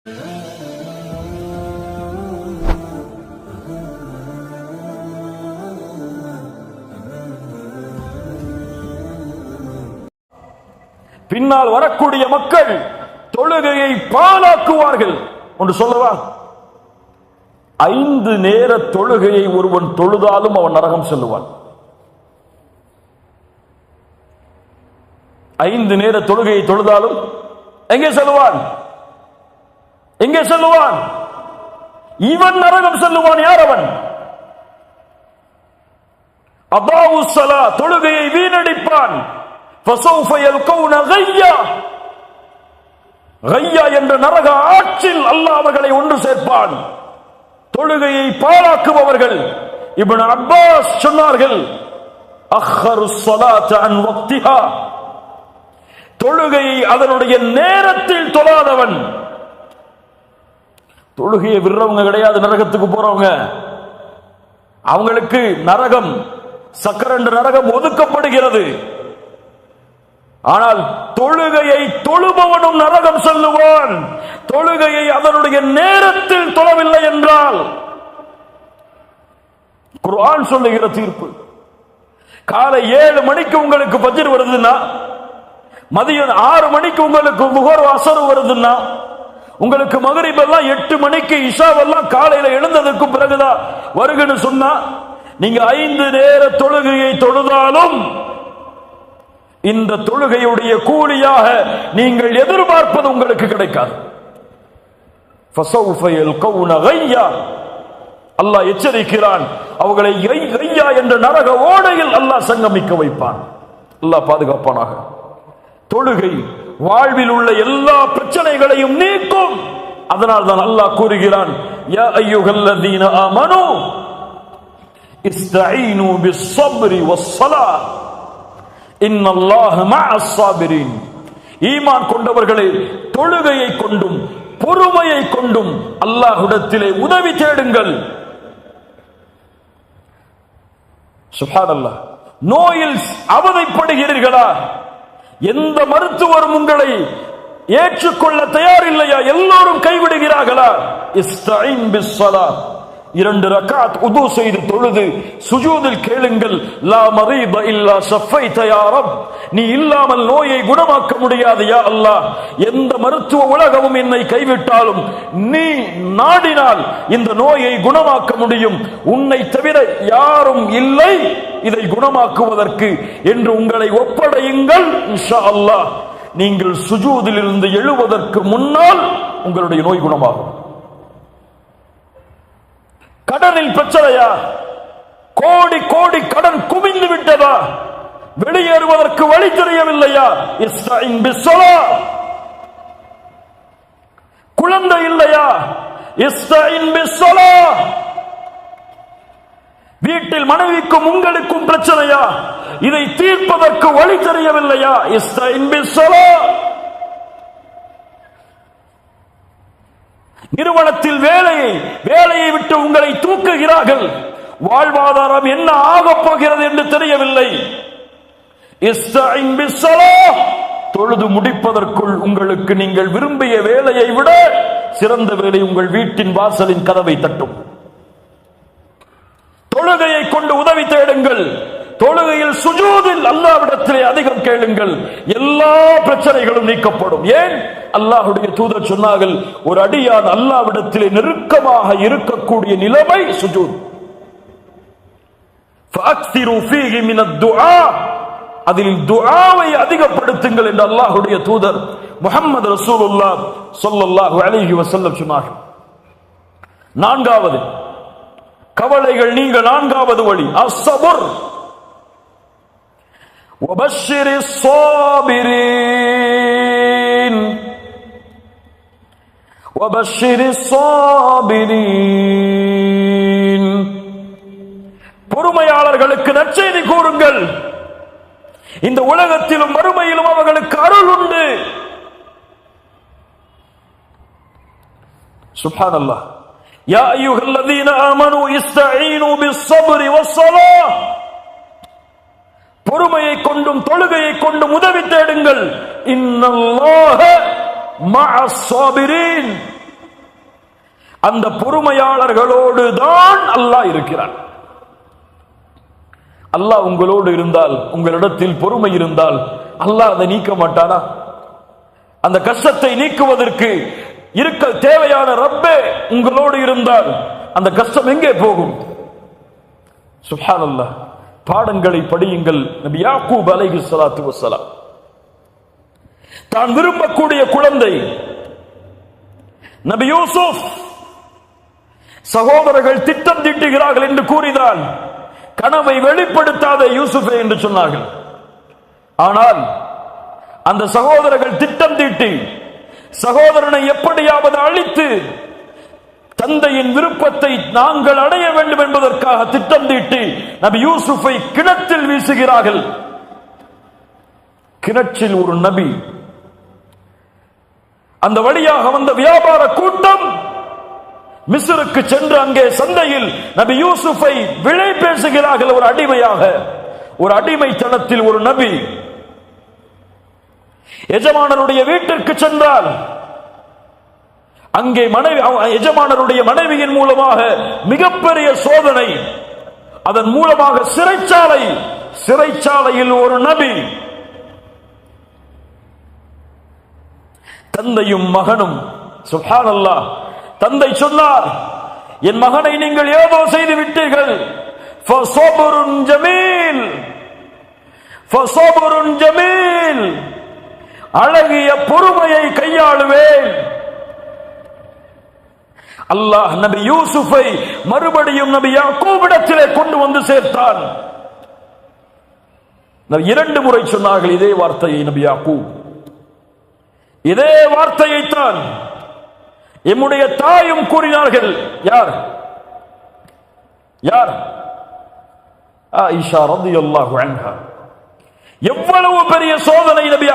பின்னால் வரக்கூடிய மக்கள் தொழுகையை பாழாக்குவார்கள். ஒன்று சொல்லவா? ஐந்து நேர தொழுகையை ஒருவன் தொழுதாலும் அவன் நரகம் செல்லுவான். ஐந்து நேர தொழுகையை தொழுதாலும் எங்கே செல்லுவான்? எங்கே சொல்லுவான்? இவன் நரகம் சொல்லுவான் யார் அவன்? அபாவுசலா தொழுகையை வீணடிப்பான். ஐயா என்ற நரக ஆற்றில் அல்லாஹ் அவர்களை ஒன்று சேர்ப்பான். தொழுகையை பாழாக்குபவர்கள். இவன் அப்பாஸ் சொன்னார்கள் தொழுகையை அதனுடைய நேரத்தில் தொழாதவன். தொழுகையை விடுறவங்க கிடையாது நரகத்துக்கு போறவங்க. அவங்களுக்கு நரகம் சக்கரண்டு நரகம் ஒதுக்கப்படுகிறது. ஆனால் தொழுகையை தொழுபவனும் நரகம் செல்லுவான். தொழுகையை அதனுடைய நேரத்தில் தொழவில்லை என்றால் குர்ஆன் சொல்லுகிற தீர்ப்பு. காலை ஏழு மணிக்கு உங்களுக்கு பஜ்ர் வருதுன்னா மதியம் ஆறு மணிக்கு உங்களுக்கு முகர் அசர் வருதுன்னா உங்களுக்கு மதுரை மகரிபெல்லாம் எட்டு மணிக்கு இஷாவெல்லாம் காலையில் எழுந்ததுக்கும் பிறகுதான். வருகன்னு சொன்னா நீங்க ஐந்து நேர தொழுகையை தொழுதாலும் இந்த தொழுகையுடைய கூலியாக நீங்கள் எதிர்பார்ப்பது உங்களுக்கு கிடைக்காது. அல்லாஹ் எச்சரிக்கிறான் அவர்களை என்ற நரக ஓடையில் அல்லாஹ் சங்கமிக்க வைப்பான். அல்லாஹ் பாதுகாப்பானாக. தொழுகை வாழ்வில் உள்ள எல்லா பிரச்சனைகளையும் நீக்கும். அதனால் தான் அல்லாஹ் கூறுகிறான் யா அய்யுஹல்லதீன ஆமனு இஸ்தஈனு பிஸ்ஸப்ரி வஸ்ஸலாஹ் இன்னல்லாஹ மஅஸ் சாபிரீன் ஈமான் கொண்டவர்களே தொழுகையை கொண்டும் பொறுமையை கொண்டும் அல்லாஹ்விடத்திலே உதவி தேடுங்கள். சுப்ஹானல்லாஹ் நோயில் அவதைப்படுகிறீர்களா? எந்த மருத்துவரும் உங்களை ஏற்றுக்கொள்ள தயாரில்லையா? எல்லோரும் கைவிடுகிறார்களா? இஸ்தஈன் பிஸ்ஸலாஹ் இரண்டு ரக்காத் உது செய்து தொழுது சுஜூதில் கேளுங்கள் லா மரீத இல்லா சஃபை தயாரம் நீ இல்லாமல் நோயை குணமாக்க முடியாது யா அல்லாஹ். எந்த மருத்துவ உலகமும் என்னை கைவிட்டாலும் நீ நாடினால் இந்த நோயை குணமாக்க முடியும். உன்னை தவிர யாரும் இல்லை இதை குணமாக்குவதற்கு என்று உங்களை ஒப்படையுங்கள் இன்ஷா அல்லாஹ். நீங்கள் சுஜூதில் இருந்து எழுவதற்கு முன்னால் உங்களுடைய நோய் குணமாகும். கடனில் பிரச்சனையா? கோடி கோடி கடன் குவிந்து விட்டதா? வெளியேறுவதற்கு வழி தெரியவில்லையா? குழந்தை இல்லையா? வீட்டில் மனைவிக்கும் உங்களுக்கும் பிரச்சனையா? இதை தீர்ப்பதற்கு வழி தெரியவில்லையா? இஸ்தாயின் பிஸ்ஸலா. நிறுவனத்தில் வேலையை வேலையை விட்டு உங்களை தூக்குகிறார்கள். வாழ்வாதாரம் என்ன ஆகப் போகிறது என்று தெரியவில்லை. தொழுது முடிப்பதற்குள் உங்களுக்கு நீங்கள் விரும்பிய வேலையை விட சிறந்த வேலை உங்கள் வீட்டின் வாசலின் கதவை தட்டும். தொழுகையை கொண்டு உதவி தேடுங்கள். தொழுகையில் சுஜூதில் அல்லாவிடத்திலே அதிகம் கேளுங்கள். எல்லா பிரச்சனைகளும் நீக்கப்படும். ஏன்? அல்லாஹுடைய தூதர் சொன்னார்கள் ஒரு அடியான் அல்லாவிடத்திலே நெருக்கமாக இருக்கக்கூடிய நிலைமை சுஜூத். அதில் துஆவை அதிகப்படுத்துங்கள் என்று அல்லாஹுடைய தூதர் முகமது ரசூலுல்லா சொல்லல்லாஹு அலிஹி வசல்லம் சொன்னார்கள். நான்காவது கவலைகள் நீங்க நான்காவது வழி அசபுர் وبشر الصابرين وبشر الصابرين பொறுமையாளர்களுக்கு நற்செய்தி கூறுங்கள் இந்த உலகத்திலும் மறுமையிலும் அவர்களுக்கு அருள் உண்டு سبحان الله يا أيها الذين آمنوا استعينوا بالصبر والصلاة பொறுமையை கொண்டும் தொழுகையை கொண்டும் உதவி தேடுங்கள். இன்னல்லாஹ அந்த பொறுமையாளர்களோடு தான் அல்லாஹ் இருக்கிறார் அல்லாஹ் உங்களோடு இருந்தால் உங்களிடத்தில் பொறுமை இருந்தால் அல்லாஹ் அதை நீக்க மாட்டானா? அந்த கஷ்டத்தை நீக்குவதற்கு இருக்க தேவையான ரப்பே உங்களோடு இருந்தால் அந்த கஷ்டம் எங்கே போகும்? சுப்ஹானல்லாஹ் பாடங்களை படியுங்கள். நபி யாக்கூப் அலைஹி சலாத்து வசலாம் தான் விரும்பக்கூடிய குழந்தை நபி யூசுப் சகோதரர்கள் திட்டம் தீட்டுகிறார்கள் என்று கூறினால் கனவை வெளிப்படுத்தாத யூசுஃபே என்று சொன்னார்கள். ஆனால் அந்த சகோதரர்கள் திட்டம் தீட்டி சகோதரனை எப்படியாவது அழித்து தந்தையின் விருப்பத்தை நாங்கள் அடைய வேண்டும் என்பதற்காக திட்டம் தீட்டி நபி யூசுஃபை கிணற்றில் வீசுகிறார்கள். கிணற்றில் ஒரு நபி. அந்த வழியாக வந்த வியாபார கூட்டம். மிஸ்ருக்கு சென்று அங்கே சந்தையில் நபி யூசுஃபை விலை பேசுகிறார்கள் ஒரு அடிமையாக. ஒரு அடிமைத்தனத்தில் ஒரு நபி. எஜமானருடைய வீட்டிற்கு சென்றால் அங்கே மனைவி எஜமானருடைய மனைவியின் மூலமாக மிகப்பெரிய சோதனை. அதன் மூலமாக சிறைச்சாலை சிறைச்சாலையில் ஒரு நபி தந்தையும் மகனும் சுஹானல்லா தந்தை சொன்னார் என் மகனை நீங்கள் ஏதோ செய்து விட்டீர்கள். ஜமீல் ஜமீல். அழகிய பொறுமையை கையாளுவேன். அல்லாஹ் நபி யூசுஃபை மறுபடியும் நபி யாக்கூபிடத்திலே கொண்டு வந்து சேர்த்தான். இரண்டு முறை சொன்னார்கள் இதே வார்த்தையை நபி யாக்கூப். இதே வார்த்தையைத்தான் எம்முடைய தாயும் கூறினார்கள். யார்? யார்? ஆயிஷா ரலியல்லாஹு அன்ஹா. எவ்வளவு பெரிய சோதனை நபி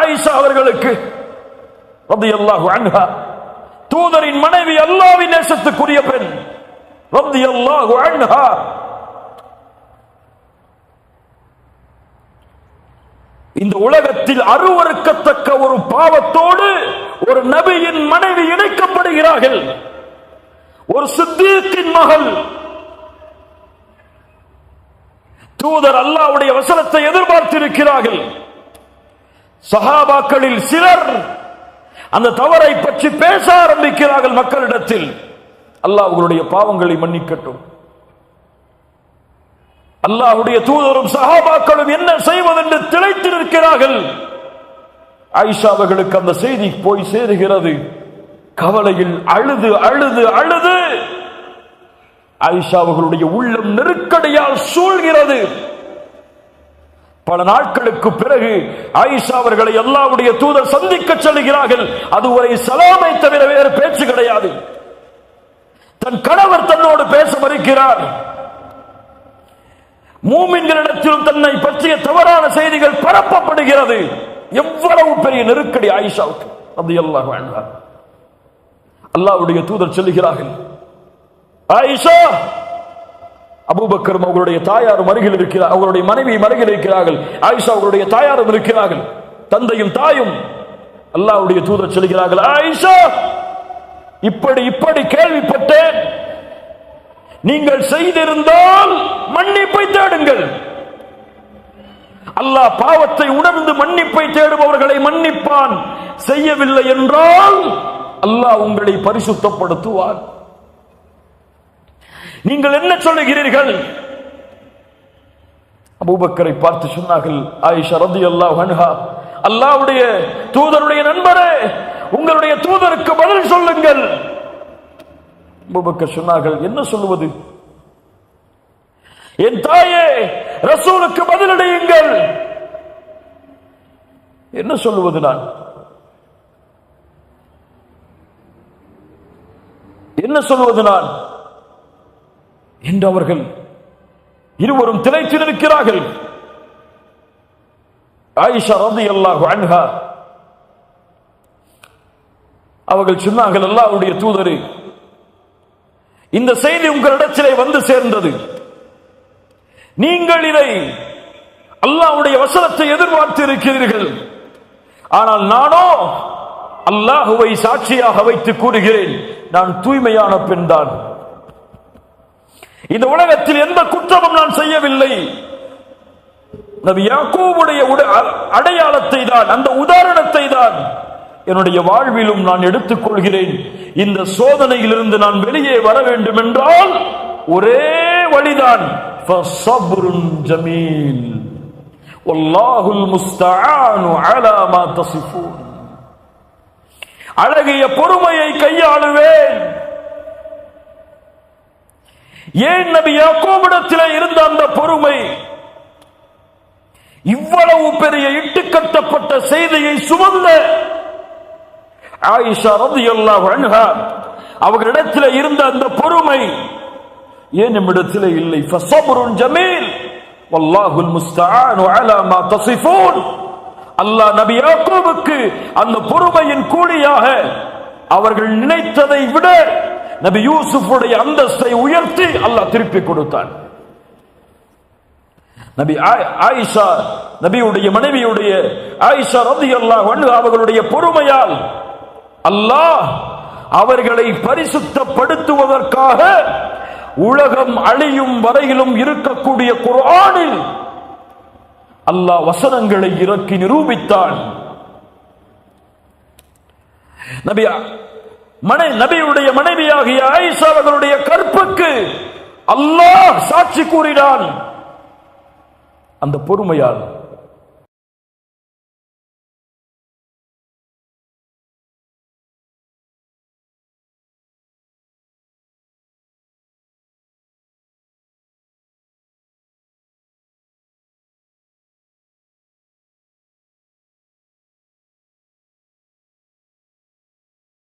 ஆயிஷா அவர்களுக்கு. ரலியல்லாஹு அன்ஹா. தூதரின் மனைவி அல்லாவின் நேசத்துக்குரிய பெண் ரலியல்லாஹு அன்ஹா. இந்த உலகத்தில் அருவருக்கத்தக்க ஒரு பாவத்தோடு ஒரு நபியின் மனைவி இணைக்கப்படுகிறார்கள். ஒரு சித்தீக்கின் மகள். தூதர் அல்லாவுடைய வசனத்தை எதிர்பார்த்திருக்கிறார்கள். சஹாபாக்களில் சிலர் அந்த தவறை பற்றி பேச ஆரம்பிக்கிறார்கள் மக்களிடத்தில். அல்லாஹ் அவர்களுடைய பாவங்களை மன்னிக்கட்டும். அல்லாஹுடைய தூதரும் சகாபாக்களும் என்ன செய்வதென்று திளைத்து நிற்கிறார்கள். ஆயிஷா அவர்களுக்கு அந்த செய்தி போய் சேருகிறது. கவலையில் அழுது அழுது அழுது. ஆயிஷா அவர்களுடைய உள்ளம் நெருக்கடியால் சூழ்கிறது. பல நாட்களுக்கு பிறகு ஆயிஷா அவர்களை எல்லாவுடைய தூதர் சந்திக்க செல்கிறார்கள். அதுவரை சலாமை தவிர வேறு பேச்சு கிடையாது. தன் கணவர் தன்னோடு பேச மறுக்கிறார். மூமின்களிடத்திலும் தன்னை பற்றிய தவறான செய்திகள் பரப்பப்படுகிறது. எவ்வளவு பெரிய நெருக்கடி ஆயிஷாவுக்கு. அது எல்லாம் வாழ்ந்தார் அல்லாவுடைய தூதர் சொல்லுகிறார்கள். ஆயிஷா! அபுபக்கரும் அவர்களுடைய தாயாரும் அருகில் இருக்கிறார். அவருடைய மனைவியும் அருகில் இருக்கிறார்கள். ஆயிஷா அவருடைய தாயாரும் இருக்கிறார்கள். தந்தையும் தாயும் அல்லாவுடைய தூதர் சொல்கிறார்கள் ஆயிஷா இப்படி இப்படி கேள்விப்பட்டேன். நீங்கள் செய்திருந்தால் மன்னிப்பை தேடுங்கள். அல்லாஹ் பாவத்தை உணர்ந்து மன்னிப்பை தேடுபவர்களை மன்னிப்பான். செய்யவில்லை என்றால் அல்லாஹ் உங்களை பரிசுத்தப்படுத்துவார் நீங்கள் என்ன சொல்லுகிறீர்கள்? அபூபக்கரை பார்த்து சொன்னார்கள் ஆயிஷா ரதி அல்லாஹ் அன்ஹா அல்லாவுடைய தூதருடைய நண்பரே உங்களுடைய தூதருக்கு பதில் சொல்லுங்கள். அபூபக்கர் சொன்னார்கள் என்ன சொல்லுவது? என் தாயே ரசூலுக்கு பதிலடையுங்கள் என்ன சொல்லுவது நான்? என்ன சொல்லுவது நான்? என்று அவர்கள் இருவரும் திளைத்து நிற்கிறார்கள். ஆயிஷா ரதி அல்லாஹு அன்ஹா அவர்கள் சொன்னார்கள் அல்லாஹ்வுடைய தூதரு இந்த செய்தி உங்களிடத்திலே வந்து சேர்ந்தது. நீங்கள் இதை அல்லாஹ்வுடைய வசனத்தை எதிர்பார்த்து இருக்கிறீர்கள். ஆனால் நானோ அல்லாஹுவை சாட்சியாக வைத்து கூறுகிறேன். நான் தூய்மையான பெண்தான் இந்த உலகத்தில் எந்த குற்றமும் நான் செய்யவில்லை. நபி யாக்கூவுடைய அடையாளத்தை தான் அந்த உதாரணத்தை தான் என்னுடைய வாழ்விலும் நான் எடுத்துக் கொள்கிறேன். இந்த சோதனையிலிருந்து நான் வெளியே வர வேண்டும் என்றால் ஒரே வழிதான். ஜமீல். அழகிய பொறுமையை கையாளுவேன். ஏன் நபி யாக்கோபிடத்தில் இருந்த அந்த பொறுமை? இவ்வளவு பெரிய இட்டுக்கட்டப்பட்ட செய்தியை சுமந்த ஆயிஷா ரலியல்லாஹு அன்ஹா அவர்களிடத்தில் இருந்த அந்த பொறுமை ஏன் நம்மிடத்தில் இல்லை? ஃபசபுருன் ஜமீல் வல்லாஹுல் முஸ்தஆனு அலா மா தஸிஃபூன். அல்லாஹ் நபி யாக்கூபுக்கு அந்த பொறுமையின் கூலியாக அவர்கள் நினைத்ததை விட நபி யூசுஃபுடைய அந்தஸ்தை உயர்த்தி அல்லாஹ் திருப்பி கொடுத்தான். நபி ஆயிஷா நபியுடைய மனைவியுடைய ஆயிஷா ரலியல்லாஹு அல்லாஹ் அவர்களுடைய பொறுமையால் அல்லாஹ் அவர்களை பரிசுத்தப்படுத்துவதற்காக உலகம் அழியும் வரையிலும் இருக்கக்கூடிய குரானில் அல்லாஹ் வசனங்களை இறக்கி நிரூபித்தான். நபி மனை நபியுடைய மனைவியாகிய ஆயிஷா அவர்களுடைய கற்புக்கு அல்லாஹ் சாட்சி கூறினான். அந்த பொறுமையால்